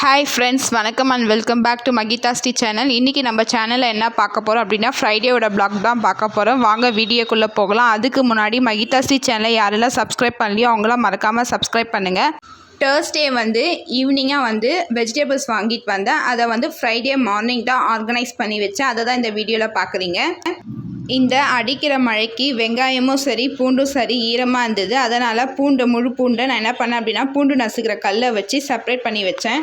Hi friends வணக்கம் and welcome back to Mahitha Sri channel இன்றைக்கி நம்ம சேனலில் என்ன பார்க்க போகிறோம் அப்படின்னா ஃப்ரைடேவோட பிளாக் தான் பார்க்க போகிறோம் வாங்க வீடியோக்குள்ளே போகலாம். அதுக்கு முன்னாடி மகிதா ஸ்ரீ சேனலை யாரெல்லாம் சப்ஸ்கிரைப் பண்ணலையோ அவங்களாம் மறக்காமல் சப்ஸ்கிரைப் பண்ணுங்கள் தேர்ஸ்டே வந்து ஈவினிங்காக வந்து வெஜிடபிள்ஸ் வாங்கிட்டு வந்தேன். அதை வந்து ஃப்ரைடே மார்னிங் தான் ஆர்கனைஸ் பண்ணி வச்சேன். அதை தான் இந்த வீடியோவில் பார்க்குறீங்க. இந்த அடிக்கிற மழைக்கு வெங்காயமும் சரி பூண்டும் சரி ஈரமாக இருந்தது. அதனால் பூண்டு முழு பூண்டை நான் என்ன பண்ணேன் அப்படின்னா பூண்டு நசுக்கிற கல்லை வச்சு செப்பரேட் பண்ணி வச்சேன்.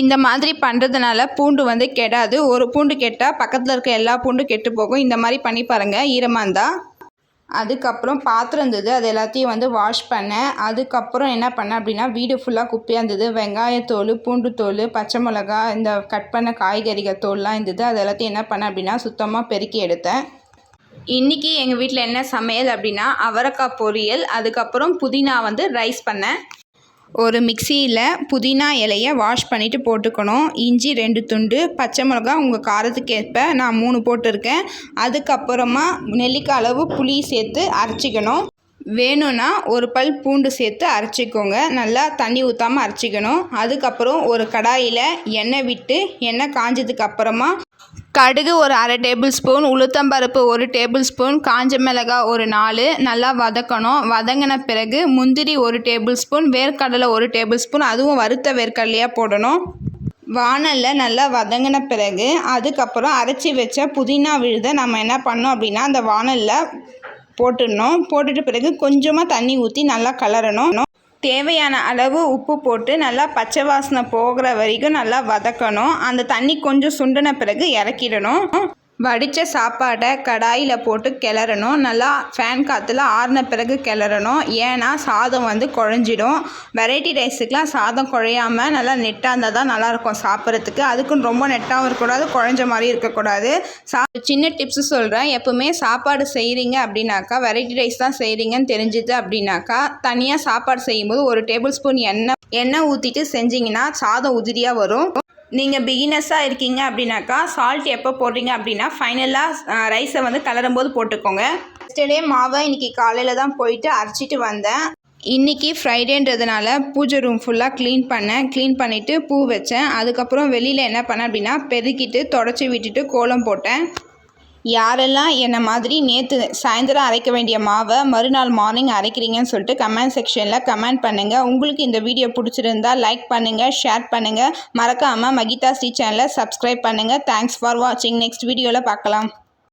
இந்த மாதிரி பண்ணுறதுனால பூண்டு வந்து கெடாது. ஒரு பூண்டு கெட்டால் பக்கத்தில் இருக்க எல்லா பூண்டும் கெட்டு போகும். இந்த மாதிரி பண்ணி பாருங்கள் ஈரமாக இருந்தால் அதுக்கப்புறம் பாத்திரம் இருந்தது. அது எல்லாத்தையும் வந்து வாஷ் பண்ணேன். அதுக்கப்புறம் என்ன பண்ணேன் அப்படின்னா வீடு ஃபுல்லாக குப்பையாக இருந்தது. வெங்காயத்தோல் பூண்டு தோல் பச்சை மிளகா இந்த கட் பண்ண காய்கறிகள் தோல்லாம் இருந்தது. அது எல்லாத்தையும் என்ன பண்ணேன் அப்படின்னா சுத்தமாக பெருக்கி எடுத்தேன். இன்றைக்கி எங்கள் வீட்டில் என்ன சமையல் அப்படின்னா அவரைக்காய் பொரியல். அதுக்கப்புறம் புதினா வந்து ரைஸ் பண்ணேன். ஒரு மிக்சியில் புதினா இலையை வாஷ் பண்ணிவிட்டு போட்டுக்கணும். இஞ்சி ரெண்டு துண்டு பச்சை மிளகா உங்கள் காரத்துக்கு ஏற்ப நான் மூணு போட்டிருக்கேன். அதுக்கப்புறமா நெல்லிக்காய் அளவு புளி சேர்த்து அரைச்சிக்கணும். வேணும்னா ஒரு பல் பூண்டு சேர்த்து அரைச்சிக்கோங்க. நல்லா தண்ணி ஊற்றாமல் அரைச்சிக்கணும். அதுக்கப்புறம் ஒரு கடாயில் எண்ணெய் விட்டு எண்ணெய் காஞ்சதுக்கு அப்புறமா கடுகு ஒரு அரை டேபிள் ஸ்பூன் உளுத்தம்பருப்பு ஒரு டேபிள் ஸ்பூன் காஞ்ச மிளகாய் ஒரு நாலு நல்லா வதக்கணும். வதங்கின பிறகு முந்திரி ஒரு டேபிள் ஸ்பூன் வேர்க்கடலை ஒரு டேபிள் ஸ்பூன் அதுவும் வறுத்த வேர்க்கடலையாக போடணும். வானலில் நல்லா வதங்கின பிறகு அதுக்கப்புறம் அரைச்சி வச்ச புதினா விழுத நம்ம என்ன பண்ணோம் அப்படின்னா அந்த வானலில் போட்டுடணும். போட்டுட்டு பிறகு கொஞ்சமாக தண்ணி ஊற்றி நல்லா கலரணும். தேவையான அளவு உப்பு போட்டு நல்லா பச்சை வாசனை போகிற வரைக்கும் நல்லா வதக்கணும். அந்த தண்ணி கொஞ்சம் சுண்டின பிறகு இறக்கிடணும். வடித்த சாப்பாடை கடாயில் போட்டு கிளறணும். நல்லா ஃபேன் காற்றுல ஆறின பிறகு கிளறணும். ஏன்னா சாதம் வந்து குழஞ்சிடும். வெரைட்டி ரைஸுக்கெலாம் சாதம் குழையாமல் நல்லா நெட்டாக இருந்தால் தான் நல்லாயிருக்கும் சாப்பிட்றதுக்கு. அதுக்குன்னு ரொம்ப நெட்டாகவும் இருக்கக்கூடாது குழஞ்ச மாதிரி இருக்கக்கூடாது. சா சின்ன டிப்ஸு சொல்கிறேன் எப்போவுமே சாப்பாடு செய்கிறீங்க அப்படின்னாக்கா வெரைட்டி ரைஸ் தான் செய்கிறீங்கன்னு தெரிஞ்சுது அப்படின்னாக்கா தனியாக சாப்பாடு செய்யும்போது ஒரு டேபிள் ஸ்பூன் எண்ணெய் எண்ணெய் ஊற்றிட்டு செஞ்சிங்கன்னா சாதம் உதிரியாக வரும். நீங்கள் பிகினஸாக இருக்கீங்க அப்படின்னாக்கா சால்ட் எப்போ போடுறீங்க அப்படின்னா ஃபைனலாக ரைஸை வந்து கலரும் போது போட்டுக்கோங்க நெக்ஸ்ட் மாவை இன்றைக்கி காலையில் தான் போயிட்டு அரைச்சிட்டு வந்தேன். இன்றைக்கி ஃப்ரைடேன்றதுனால பூஜை ரூம் ஃபுல்லாக க்ளீன் பண்ணேன். க்ளீன் பண்ணிவிட்டு பூ வச்சேன். அதுக்கப்புறம் வெளியில் என்ன பண்ணேன் அப்படின்னா பெருக்கிட்டு தொடச்சி விட்டுட்டு கோலம் போட்டேன். யாரெல்லாம் என்னை மாதிரி நேற்று சாயந்தரம் அரைக்க வேண்டிய மாவை மறுநாள் மார்னிங் அரைக்கிறீங்கன்னு சொல்லிட்டு கமெண்ட் செக்ஷனில் கமெண்ட் பண்ணுங்கள் உங்களுக்கு இந்த வீடியோ பிடிச்சிருந்தா லைக் பண்ணுங்கள் ஷேர் பண்ணுங்கள் மறக்காமல் மகிதா ஸ்ரீ சேனலை சப்ஸ்கிரைப் பண்ணுங்கள் தேங்க்ஸ் ஃபார் வாட்சிங் நெக்ஸ்ட் வீடியோவில் பார்க்கலாம்.